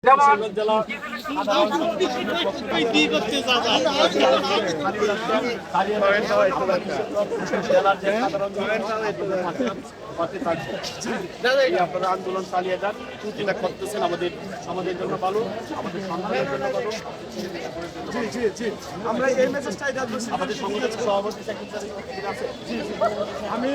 你知道吗？个。আপনারা আন্দোলন চালিয়ে যান যেটা করতেছেন আমাদের সমাজের জন্য ভালো আমাদের সন্তানের জন্য ভালো। আমরা এই মেসেজটাই আমাদের সংগঠনের সভাপতি সেক্রেটারি আছে? আমি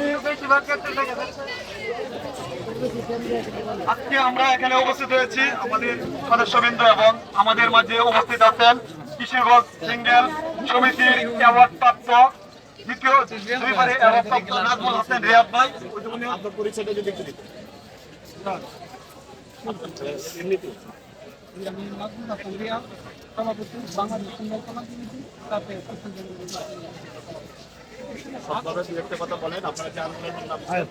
আজকে আমরা এখানে উপস্থিত হয়েছি আমাদের সদস্যবৃন্দ এবং আমাদের মাঝে উপস্থিত আছেন কিশোরগঞ্জ সিঙ্গেল সমিতির অ্যাওয়ার্ড প্রাপ্ত দ্বিতীয় যদি হ্যাঁ।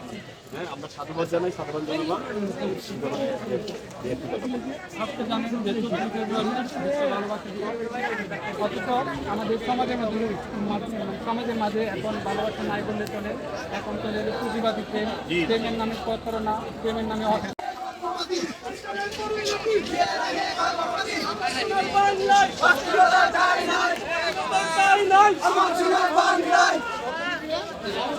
আমাদের সমাজের মধ্যে সমাজের মাঝে এখন ভালোবাসা নাই বললে চলে। এখন চলে যে প্রেম। প্রেমের নামে প্রতারণা প্রেমের নামে অর্থ